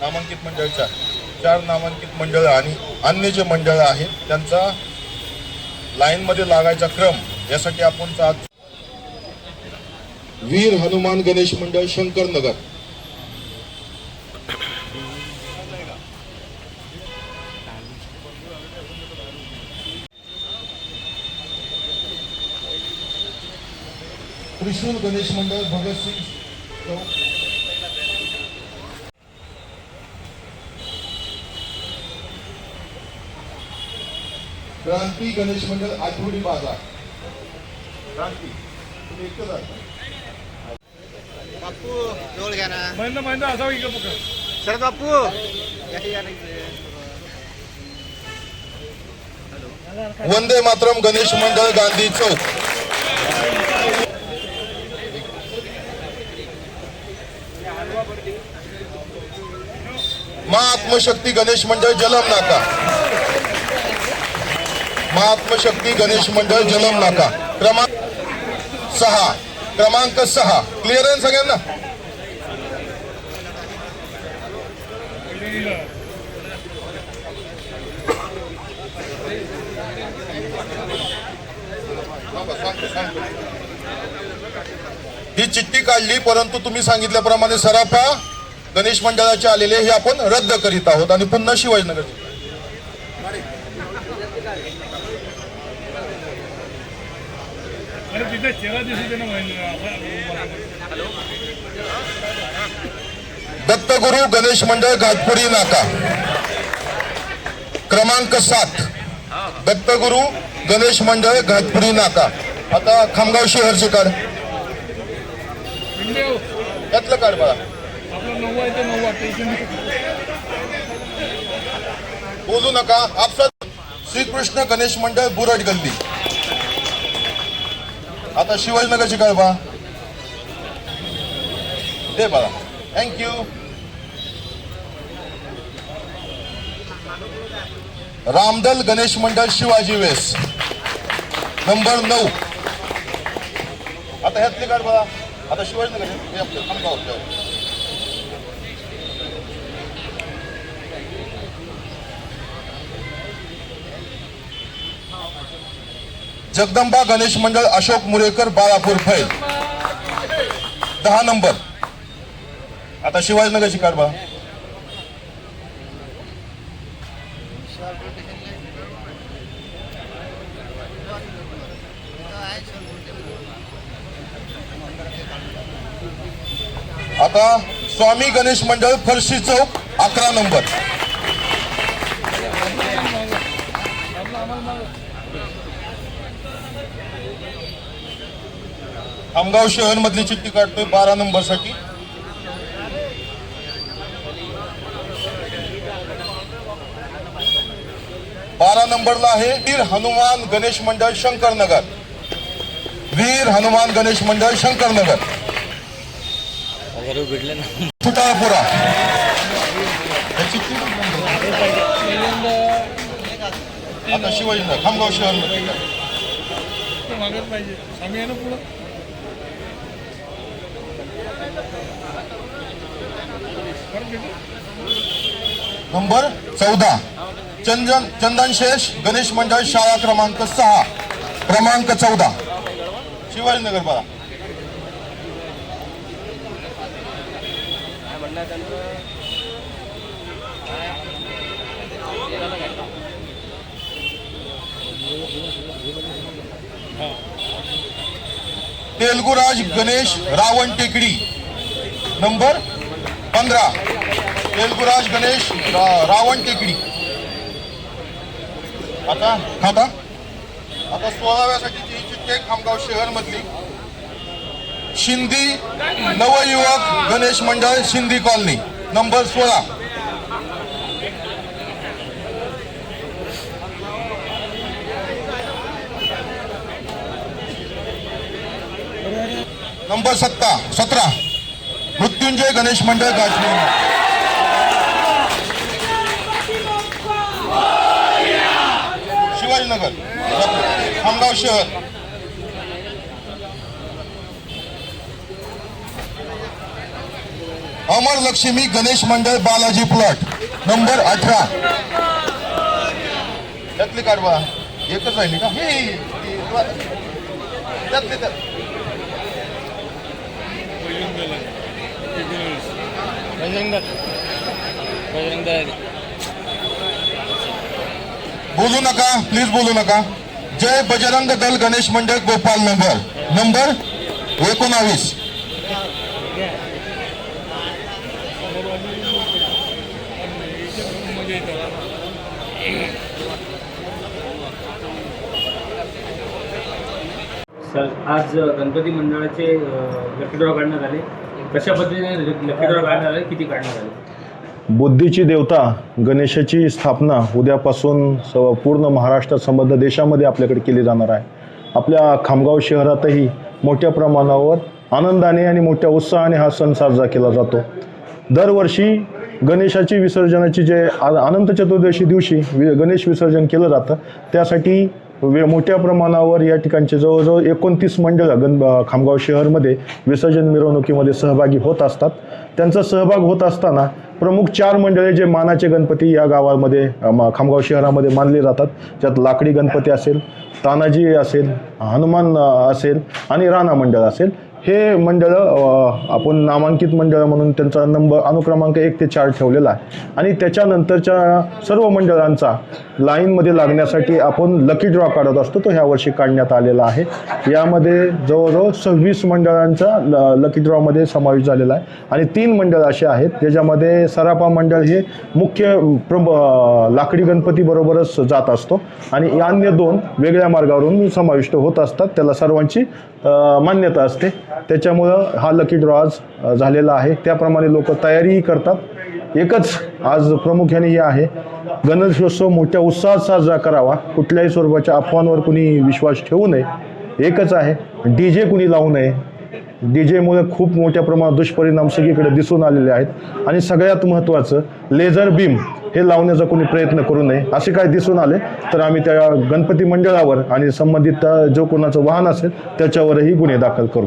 नामांकित मंडळच्या चार नामांकित मंडळ आणि अन्य जे मंडळ आहेत त्यांचा लाईनमध्ये लागायचा क्रम यासाठी आपण आज वीर हनुमान गणेश मंडळ शंकरनगर. त्रिशूल गणेश मंडळ भगतसिंग क्रांती गणेश मंडळ आठवडी बाजार. क्रांती. तुम्ही एकटंच आहात? बापू जवळ घ्या ना. महिना महिना असावं इकडे पकड शरद बापू. वंदे मातरम गणेश मंडळ गांधी चौक. महात्मशक्ती गणेश मंडळ जलम नाका. महात्मशक्ती गणेश मंडळ जलम नाका. क्रमांक सहा. क्रमांक सहा. क्लिअर आहे सगळ्यांना? ही चिठ्ठी काढली परंतु तुम्ही सांगितल्याप्रमाणे सराफा गणेश मंडळाचे आलेले हे आपण रद्द करीत आहोत आणि पुन्हा शिवाजीनगर. तिथे चेहरा दिसू दे ना महिना दत्तगुरु गणेश मंडळ घाटपुरी नाका. क्रमांक सात. दत्तगुरु गणेश मंडळ घाटपुरी नाका. आता खामगाव शहरचे कार्ड पिंडे हो. त्यातलं टेन्शन बोलू नका. आपसात श्रीकृष्ण गणेश मंडळ बुरड गल्ली. आता शिवाजीनगरची कार्ड बघा ते बघा थँक्यू रामदल गणेश मंडळ शिवाजी वेस. नंबर नऊ. आता ह्यातली काढ बघा आता शिवाजीनगर हे आपलं खामगाव आपलं. जगदंबा गणेश मंडळ अशोक मुरेकर बाळापूर फैल. दहा नंबर. आता शिवाजीनगरची कार्ड बघा. आता स्वामी गणेश मंडळ फरशी चौक अकरा नंबर. खामगाव शहर मधली चिठ्ठी काढतोय बारा नंबरसाठी. बारा नंबरला आहे वीर हनुमान गणेश मंडळ शंकरनगर. वीर हनुमान गणेश मंडळ शंकरनगर. फुटाळपुरा. आता शिवाजीनगर खामगाव शहर मागत पाहिजे आम्ही आहे ना पुढं परत भेटू नंबर चौदा. चंदन चंदनशेष गणेश मंडळ शाळा क्रमांक सहा. क्रमांक चौदा. शिवाजीनगर बघा. तेलगुराज गणेश रावण टेकडी. नंबर पंधरा. तेलगुराज गणेश रावण टेकडी आता? आता? आता सोळाव्यासाठीची ही चिठ्ठी आहे खामगाव शहर मधली शिंदी नवयुवक गणेश मंडळ शिंदी कॉलनी. नंबर सोळा. नंबर सत्ता सतरा. मृत्युंजय गणेश मंडळ गाजली शिवाजीनगर. खामगाव शहर. अमर लक्ष्मी गणेश मंडळ बालाजी प्लॉट. नंबर अठरा. त्यातली काढवा. येतच एकच राहिली का? हे. त्यातली त्यात. बजरंग बजरंग बोलू नका प्लीज बोलू नका. जय बजरंग दल गणेश मंडळ गोपाल नगर. नंबर एकोणावीस. सर आज गणपती मंडळाचे लकी ड्रॉ काढण्यात आले कशा पद्धतीने लकी ड्रॉ काढण्यात किती काढण्यात आले बुद्धीची देवता गणेशाची स्थापना उद्यापासून स पूर्ण महाराष्ट्र संबंध देशामध्ये आपल्याकडे केली जाणार आहे. आपल्या खामगाव शहरातही मोठ्या प्रमाणावर आनंदाने आणि मोठ्या उत्साहाने हा सण साजरा केला जातो. दरवर्षी गणेशाची विसर्जनाची जे आ- अनंत चतुर्दशी दिवशी वि गणेश विसर्जन केलं जातं त्यासाठी मोठ्या प्रमाणावर या ठिकाणचे जवळजवळ एकोणतीस मंडळं गण खामगाव शहरमध्ये विसर्जन मिरवणुकीमध्ये सहभागी होत असतात. त्यांचा सहभाग होत असताना प्रमुख चार मंडळे जे मानाचे गणपती या गावामध्ये खामगाव शहरामध्ये मानले जातात. त्यात लाकडी गणपती असेल तानाजी असेल हनुमान असेल आणि राणा मंडळ असेल. हे मंडळ आपण नामांकित मंडळ म्हणून त्यांचा नंबर अनुक्रमांक एक ते चार ठेवलेला आहे. आणि त्याच्यानंतरच्या सर्व मंडळांचा लाईनमध्ये लागण्यासाठी आपण लकी ड्रॉ काढत असतो तो ह्या वर्षी काढण्यात आलेला आहे. यामध्ये जवळजवळ सव्वीस मंडळांचा ल लकी ड्रॉमध्ये समावेश झालेला आहे. आणि तीन मंडळ असे आहेत ज्याच्यामध्ये सरापा मंडळ हे मुख्य प्रभ लाकडी गणपतीबरोबरच जात असतो. आणि अन्य दोन वेगळ्या मार्गावरून समाविष्ट होत असतात. त्याला सर्वांची मान्यता असते. त्याच्यामुळं हा लकी ड्रॉ आज झालेला आहे. त्याप्रमाणे लोक तयारीही करतात. एकच आज प्रामुख्याने हे आहे. गणेशोत्सव मोठ्या उत्साहात साजरा करावा. कुठल्याही स्वरूपाच्या अफवांवर कुणी विश्वास ठेवू नये. एकच आहे. डी जे कुणी लावू नये. डी जेमुळे खूप मोठ्या प्रमाणात दुष्परिणाम सगळीकडे दिसून आलेले आहेत. आणि सगळ्यात महत्त्वाचं लेझर बीम हे लावण्याचा कोणी प्रयत्न करू नये असे काय दिसून आले. तर आम्ही त्या गणपती मंडळावर आणि संबंधित जो कोणाचं वाहन असेल त्याच्यावरही गुन्हे दाखल करू.